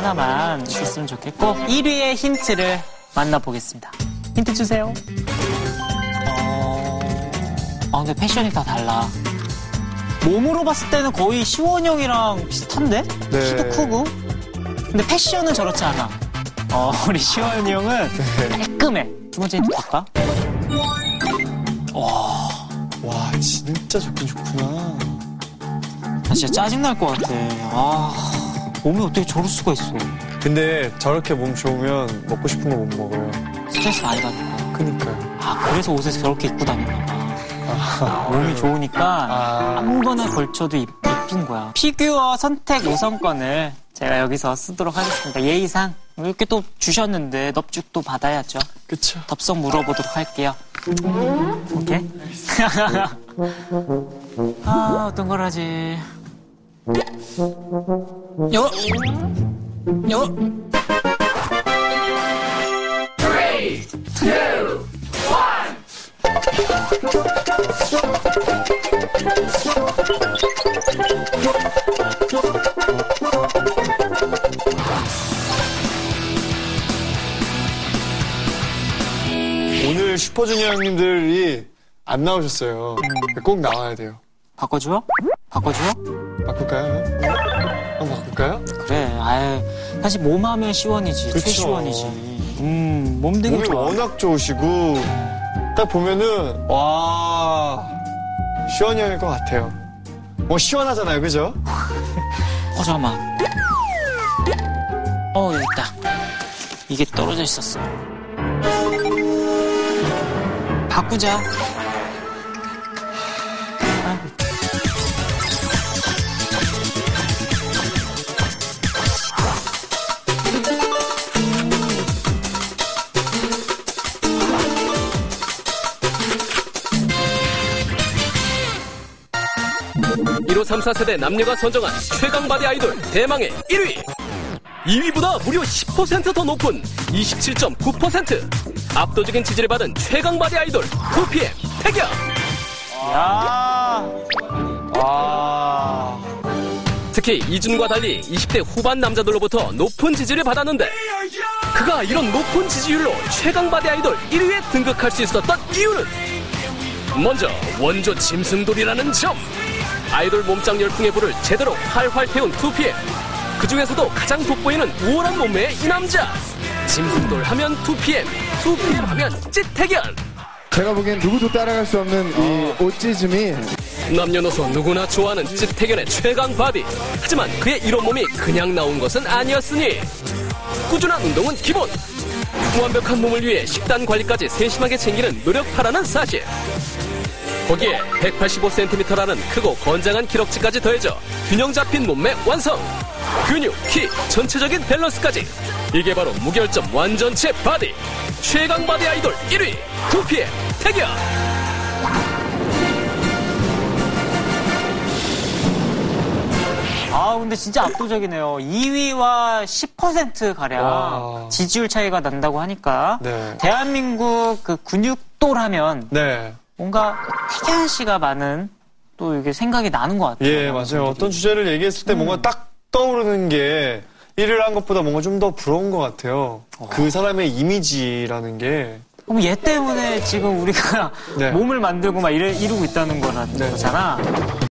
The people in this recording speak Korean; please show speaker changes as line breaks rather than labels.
하나만 있었으면 좋겠고 1위의 힌트를 만나보겠습니다. 힌트 주세요. 어... 아 근데 패션이 다 달라. 몸으로 봤을 때는 거의 시원형이랑 비슷한데?
네.
키도 크고. 근데 패션은 저렇지 않아. 어, 우리 시원이 형은 깔끔해. 두 번째 힌트 볼까?
와, 진짜 좋긴 좋구나.
나 진짜 짜증날 것 같아. 아, 몸이 어떻게 저럴 수가 있어.
근데 저렇게 몸 좋으면 먹고 싶은 거 못 먹어요.
스트레스 많이 받을까?
그니까요.
아, 그래서 옷을 저렇게 입고 다니나 봐.
아,
몸이 좋으니까
아.
아무거나 걸쳐도 입, 입힌 거야. 피규어 선택 우선권을 제가 여기서 쓰도록 하겠습니다. 예의상 이렇게 또 주셨는데 넙죽도 받아야죠.
그쵸.
덥석 물어보도록 할게요. 오케이. 아 어떤 걸 하지? 요. 요.
오늘 슈퍼주니어 형님들이 안 나오셨어요. 꼭 나와야 돼요.
바꿔줘? 바꿔줘?
바꿀까요? 한번 바꿀까요?
그래. 아유 사실 몸하면 시원이지.
그쵸.
최시원이지. 음, 몸 되게
몸이
좋아.
워낙 좋으시고 딱 보면은 와 시원이 형일 것 같아요. 뭐 시원하잖아요, 그죠?
어, 잠깐만. 어, 여기 있다. 이게 떨어져 있었어. 바꾸자.
1호 3, 4 세대 남녀가 선정한 최강 바디 아이돌 대망의 1위 2위보다 무려 10%더 높은 27.9% 압도적인 지지를 받은 최강 바디 아이돌 2PM 태경
야.
아.
특히 이준과 달리 20대 후반 남자들로부터 높은 지지를 받았는데 그가 이런 높은 지지율로 최강 바디 아이돌 1위에 등극할 수 있었던 이유는 먼저 원조 짐승돌이라는 점 아이돌 몸짱 열풍의 불을 제대로 활활 태운 2PM 그 중에서도 가장 돋보이는 우월한 몸매의 이 남자 짐승돌 하면 2PM 2PM 하면 찌태견
제가 보기엔 누구도 따라갈 수 없는 이 오티즘이
남녀노소 누구나 좋아하는 찌태견의 최강 바디. 하지만 그의 이런 몸이 그냥 나온 것은 아니었으니 꾸준한 운동은 기본. 완벽한 몸을 위해 식단 관리까지 세심하게 챙기는 노력파라는 사실. 거기에 185cm라는 크고 건장한 기럭지까지 더해져 균형 잡힌 몸매 완성. 근육, 키, 전체적인 밸런스까지. 이게 바로 무결점 완전체 바디. 최강 바디 아이돌 1위 2PM 태경.
아, 근데 진짜 압도적이네요. 2위와 10% 가량
와.
지지율 차이가 난다고 하니까
네.
대한민국 그 근육돌하면
네.
뭔가 태견 씨가 많은 또 이게 생각이 나는 것 같아요.
예, 맞아요. 어떤 주제를 얘기했을 때 뭔가 딱 떠오르는 게 일을 한 것보다 뭔가 좀 더 부러운 것 같아요. 그 사람의 이미지라는 게.
그럼 얘 때문에 지금 우리가
네.
몸을 만들고 막 이래, 이러고 있다는 거라-
네.
거잖아.